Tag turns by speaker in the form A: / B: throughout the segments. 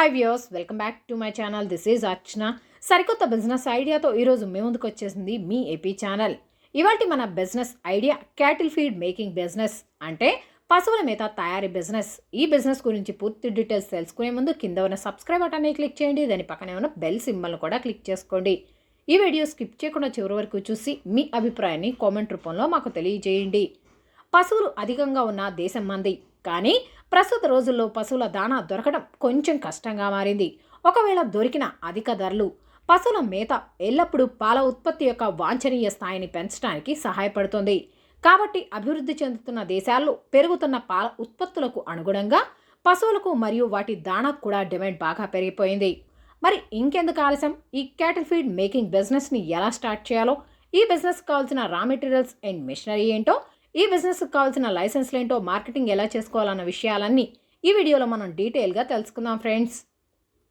A: Hi views welcome back to my channel this is Archana సరికొత్త business ఐడియాతో ఈరోజు మీ ముందుకు వచ్చేసింది మీ ఏపీ ఛానల్ ఇవాటి మన business idea cattle feed making business అంటే పశువుల మేత తయారీ బిజినెస్ ఈ బిజినెస్ గురించి పూర్తి డీటెయిల్స్ తెలుసుకునే ముందు కింద ఉన్న సబ్స్క్రైబ్ బటన్ని క్లిక్ చేయండి. దాని పక్కనే ఉన్న బెల్ సింబల్ను కూడా క్లిక్ చేసుకోండి. ఈ వీడియో స్కిప్ చేయకుండా చివరి వరకు చూసి మీ అభిప్రాయాన్ని కామెంట్ రూపంలో మాకు తెలియజేయండి. పశువులు అధికంగా ఉన్న దేశం మంది. కానీ ప్రస్తుత రోజుల్లో పశువుల దాణా దొరకడం కొంచెం కష్టంగా మారింది. ఒకవేళ దొరికిన అధిక ధరలు పశువుల మేత ఎల్లప్పుడూ పాల ఉత్పత్తి యొక్క వాంఛనీయ స్థాయిని పెంచడానికి సహాయపడుతుంది. కాబట్టి అభివృద్ధి చెందుతున్న దేశాల్లో పెరుగుతున్న పాల ఉత్పత్తులకు అనుగుణంగా పశువులకు మరియు వాటి దాణకు కూడా డిమాండ్ బాగా పెరిగిపోయింది. మరి ఇంకెందుకు ఆలస్యం? ఈ క్యాటిల్ ఫీడ్ మేకింగ్ బిజినెస్ని ఎలా స్టార్ట్ చేయాలో? ఈ బిజినెస్ కావాల్సిన రా మెటీరియల్స్ అండ్ మిషనరీ ఏంటో ఈ బిజినెస్కి కావాల్సిన లైసెన్స్లు ఏంటో మార్కెటింగ్ ఎలా చేసుకోవాలన్న విషయాలన్నీ ఈ వీడియోలో మనం డీటెయిల్గా తెలుసుకుందాం ఫ్రెండ్స్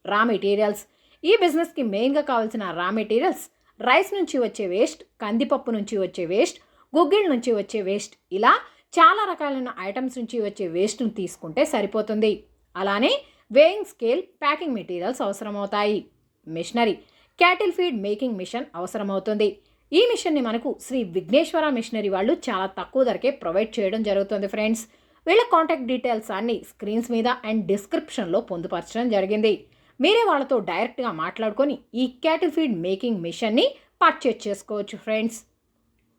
A: రా మెటీరియల్స్ ఈ బిజినెస్కి మెయిన్గా కావాల్సిన రా మెటీరియల్స్ రైస్ నుంచి వచ్చే వేస్ట్ కందిపప్పు నుంచి వచ్చే వేస్ట్ గుగ్గిళ్ళ నుంచి వచ్చే వేస్ట్ ఇలా చాలా రకాలైన ఐటమ్స్ నుంచి వచ్చే వేస్ట్ను తీసుకుంటే సరిపోతుంది. అలానే వేయింగ్ స్కేల్ ప్యాకింగ్ మెటీరియల్స్ అవసరమవుతాయి. Machinery cattle feed making machine అవసరమవుతుంది. ఈ మిషన్ని మనకు శ్రీ విఘ్నేశ్వర మిషనరీ వాళ్ళు చాలా తక్కువ ధరకే ప్రొవైడ్ చేయడం జరుగుతుంది ఫ్రెండ్స్. వీళ్ళ కాంటాక్ట్ డీటెయిల్స్ అన్ని స్క్రీన్స్ మీద అండ్ డిస్క్రిప్షన్లో పొందుపరచడం జరిగింది. మీరే వాళ్ళతో డైరెక్ట్గా మాట్లాడుకొని ఈ క్యాటిల్ ఫీడ్ మేకింగ్ మిషన్ని పర్చేజ్ చేసుకోవచ్చు ఫ్రెండ్స్.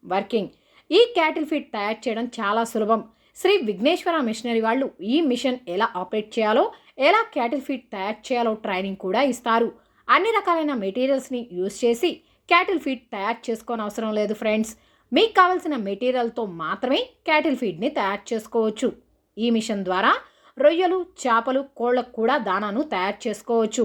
A: వర్కింగ్. ఈ క్యాటిల్ ఫీడ్ తయారు చేయడం చాలా సులభం. శ్రీ విఘ్నేశ్వర మిషనరీ వాళ్ళు ఈ మిషన్ ఎలా ఆపరేట్ చేయాలో ఎలా క్యాటిల్ ఫీడ్ తయారు చేయాలో ట్రైనింగ్ కూడా ఇస్తారు. అన్ని రకాలైన మెటీరియల్స్ని యూజ్ చేసి క్యాటిల్ ఫీడ్ తయారు చేసుకోని అవసరం లేదు ఫ్రెండ్స్. మీకు కావలసిన మెటీరియల్తో మాత్రమే క్యాటిల్ ఫీడ్ని తయారు చేసుకోవచ్చు. ఈ మిషన్ ద్వారా రొయ్యలు చేపలు కోళ్ళకు కూడా దానాను తయారు చేసుకోవచ్చు.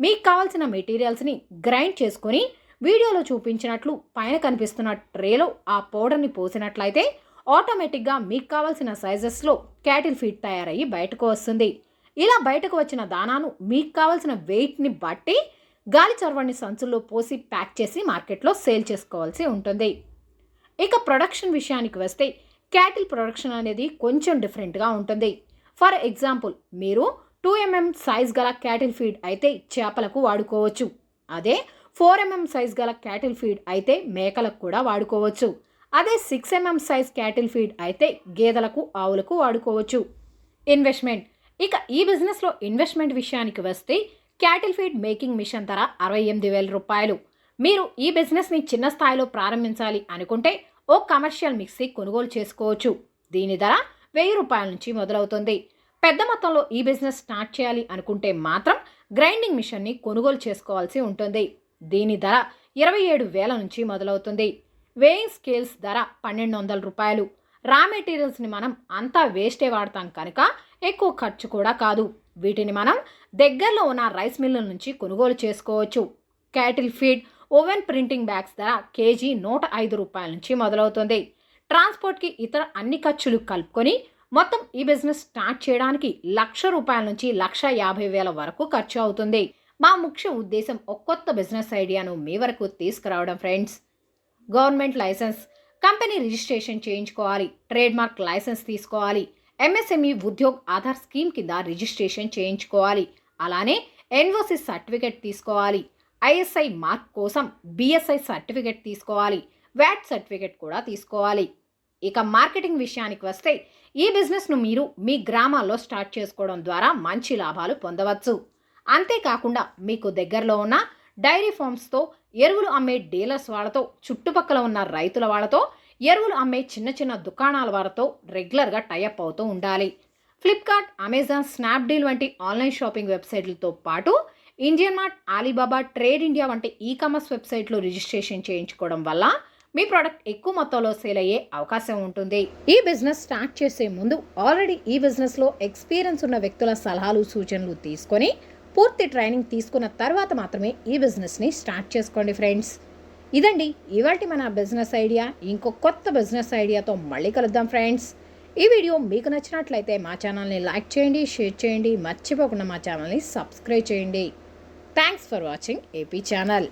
A: మీకు కావాల్సిన మెటీరియల్స్ని గ్రైండ్ చేసుకొని వీడియోలో చూపించినట్లు పైన కనిపిస్తున్న ట్రేలో ఆ పౌడర్ని పోసినట్లయితే ఆటోమేటిక్గా మీకు కావాల్సిన సైజెస్లో క్యాటిల్ ఫీడ్ తయారయ్యి బయటకు వస్తుంది. ఇలా బయటకు వచ్చిన దానాను మీకు కావాల్సిన వెయిట్ని బట్టి గాలి చొరవని సంచుల్లో పోసి ప్యాక్ చేసి మార్కెట్లో సేల్ చేసుకోవాల్సి ఉంటుంది. ఇక ప్రొడక్షన్ విషయానికి వస్తే క్యాటిల్ ప్రొడక్షన్ అనేది కొంచెం డిఫరెంట్గా ఉంటుంది. ఫర్ ఎగ్జాంపుల్ మీరు టూ ఎంఎం సైజ్ గల క్యాటిల్ ఫీడ్ అయితే చేపలకు వాడుకోవచ్చు. అదే ఫోర్ ఎంఎం సైజ్ గల క్యాటిల్ ఫీడ్ అయితే మేకలకు కూడా వాడుకోవచ్చు. అదే six MM size cattle feed అయితే గేదెలకు ఆవులకు వాడుకోవచ్చు. ఇన్వెస్ట్మెంట్. ఇక ఈ బిజినెస్లో ఇన్వెస్ట్మెంట్ విషయానికి వస్తే క్యాటిల్ ఫీడ్ మేకింగ్ మిషన్ ధర అరవై ఎనిమిది వేల రూపాయలు. మీరు ఈ బిజినెస్ని చిన్న స్థాయిలో ప్రారంభించాలి అనుకుంటే ఓ కమర్షియల్ మిక్సీ కొనుగోలు చేసుకోవచ్చు. దీని ధర వెయ్యి రూపాయల నుంచి మొదలవుతుంది. పెద్ద మొత్తంలో ఈ బిజినెస్ స్టార్ట్ చేయాలి అనుకుంటే మాత్రం గ్రైండింగ్ మిషన్ని కొనుగోలు చేసుకోవాల్సి ఉంటుంది. దీని ధర ఇరవై ఏడు వేల నుంచి మొదలవుతుంది. వేయింగ్ స్కేల్స్ ధర పన్నెండు వందల రూపాయలు. రా మెటీరియల్స్ని మనం అంతా వేస్టే వాడతాం కనుక ఎక్కువ ఖర్చు కూడా కాదు. వీటిని మనం దగ్గరలో ఉన్న రైస్ మిల్లుల నుంచి కొనుగోలు చేసుకోవచ్చు. Cattle feed woven printing bags ధర కేజీ నూట ఐదు రూపాయల నుంచి మొదలవుతుంది. ట్రాన్స్పోర్ట్కి ఇతర అన్ని ఖర్చులు కలుపుకొని మొత్తం ఈ బిజినెస్ స్టార్ట్ చేయడానికి లక్ష రూపాయల నుంచి లక్ష యాభై వేల వరకు ఖర్చు అవుతుంది. మా ముఖ్య ఉద్దేశం ఒక కొత్త బిజినెస్ ఐడియాను మీ వరకు తీసుకురావడం friends. Government licence company registration చేయించుకోవాలి ట్రేడ్ మార్క్ లైసెన్స్ తీసుకోవాలి ఎంఎస్ఎంఈ ఉద్యోగ్ ఆధార్ స్కీమ్ కింద రిజిస్ట్రేషన్ చేయించుకోవాలి. అలానే ఎన్ఓసి సర్టిఫికెట్ తీసుకోవాలి. ఐఎస్ఐ మార్క్ కోసం బిఎస్ఐ సర్టిఫికెట్ తీసుకోవాలి. వ్యాట్ సర్టిఫికెట్ కూడా తీసుకోవాలి. ఇక మార్కెటింగ్ విషయానికి వస్తే ఈ బిజినెస్ను మీరు మీ గ్రామాల్లో స్టార్ట్ చేసుకోవడం ద్వారా మంచి లాభాలు పొందవచ్చు. అంతేకాకుండా మీకు దగ్గరలో ఉన్న డైరీ ఫార్మ్స్తో ఎరువులు అమ్మే డీలర్స్ వాళ్ళతో చుట్టుపక్కల ఉన్న రైతుల వాళ్ళతో ఎరువులు అమ్మే చిన్న చిన్న దుకాణాల వారితో రెగ్యులర్గా టైఅప్ అవుతూ ఉండాలి. ఫ్లిప్కార్ట్ అమెజాన్ స్నాప్డీల్ వంటి ఆన్లైన్ షాపింగ్ వెబ్సైట్లతో పాటు Indian mart Alibaba trade India వంటి ఈ కామర్స్ వెబ్సైట్లు రిజిస్ట్రేషన్ చేయించుకోవడం వల్ల మీ ప్రోడక్ట్ ఎక్కువ మొత్తంలో సేల్ అయ్యే అవకాశం ఉంటుంది. ఈ బిజినెస్ స్టార్ట్ చేసే ముందు ఆల్రెడీ ఈ బిజినెస్లో ఎక్స్పీరియన్స్ ఉన్న వ్యక్తుల సలహాలు సూచనలు తీసుకొని పూర్తి ట్రైనింగ్ తీసుకున్న తర్వాత మాత్రమే ఈ బిజినెస్ని స్టార్ట్ చేసుకోండి ఫ్రెండ్స్. ఇదండి ఇవాటి మన బిజినెస్ ఐడియా ఇంకో కొత్త బిజినెస్ ఐడియాతో మళ్ళీ కలుద్దాం ఫ్రెండ్స్ ఈ వీడియో మీకు నచ్చినట్లయితే మా ఛానల్ని లైక్ చేయండి షేర్ చేయండి. మర్చిపోకుండా మా ఛానల్ని సబ్స్క్రైబ్ చేయండి. Thanks for watching AP channel